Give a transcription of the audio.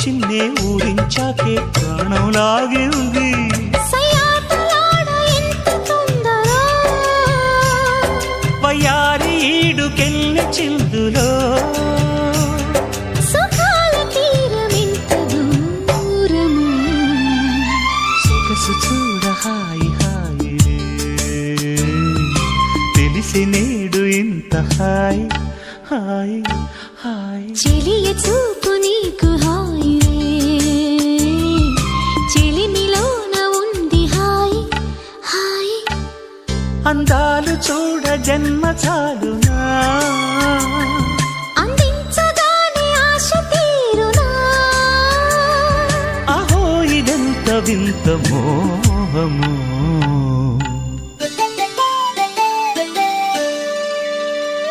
చిన్నే ఊరించాకే ప్రాణం ఎంత తొందరో? వయ్యారి ఈడుకెళ్ళి చిందులో. సుఖాల తీరమెంత దూరము? సొగసు చూడ హాయి హాయి తెలిసి నేడు ఇంత హాయ్ హాయ్ హాయ్. చెలియ చూపు అందాలు చూడ జన్మ చాలునా? అహో ఇదెంత వింత మోహము?